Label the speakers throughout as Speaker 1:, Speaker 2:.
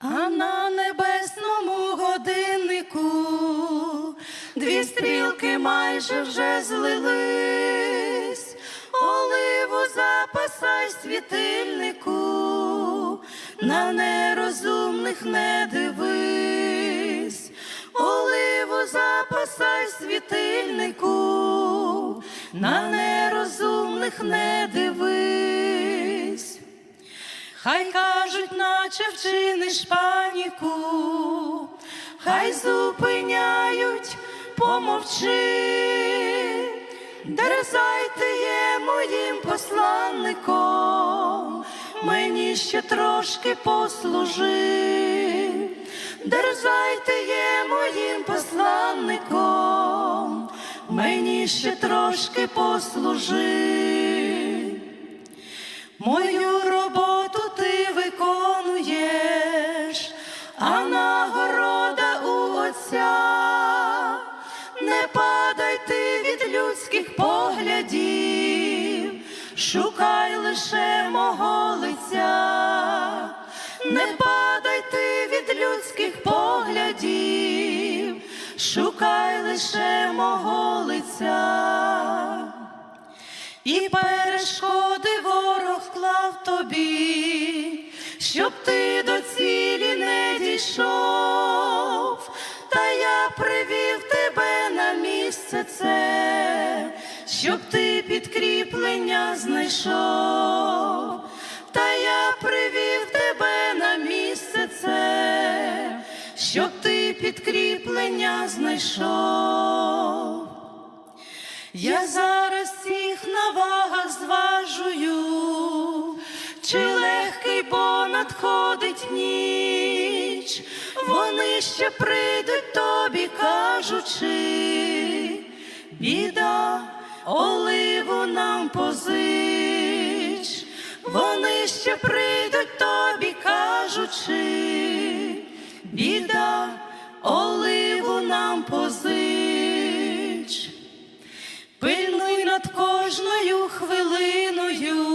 Speaker 1: А на небесному годиннику дві стрілки майже вже злились, оливу запасай світильнику, на нерозумних не дивись, оливу запасай світильнику, на нерозумних не дивись. Хай кажуть, наче вчиниш паніку, хай зупиняють, помовчи, дерзайте є моїм посланником, мені ще трошки послужи, дерзайте є моїм посланником, мені ще трошки послужи. Мою роботу у Не падай ти від людських поглядів, шукай лише мого лиця. Не падай ти від людських поглядів, шукай лише мого лиця. І перешкоди ворог клав тобі, щоб щоб ти підкріплення знайшов, та я привів тебе на місце це, щоб ти підкріплення знайшов. Я зараз всіх на вагах зважую, чи легкий, бо надходить ніч, вони ще прийдуть тобі, кажучи, біда, оливу нам позич, вони ще прийдуть тобі, кажучи, біда, оливу нам позич. Пильнуй над кожною хвилиною,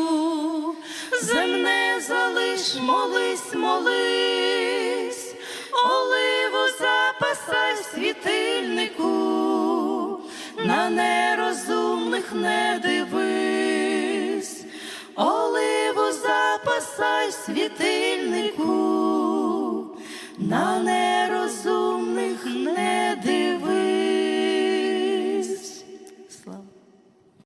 Speaker 1: земне залиш, молись, молись, оливу запасай світильнику, на нерозумних світильнику.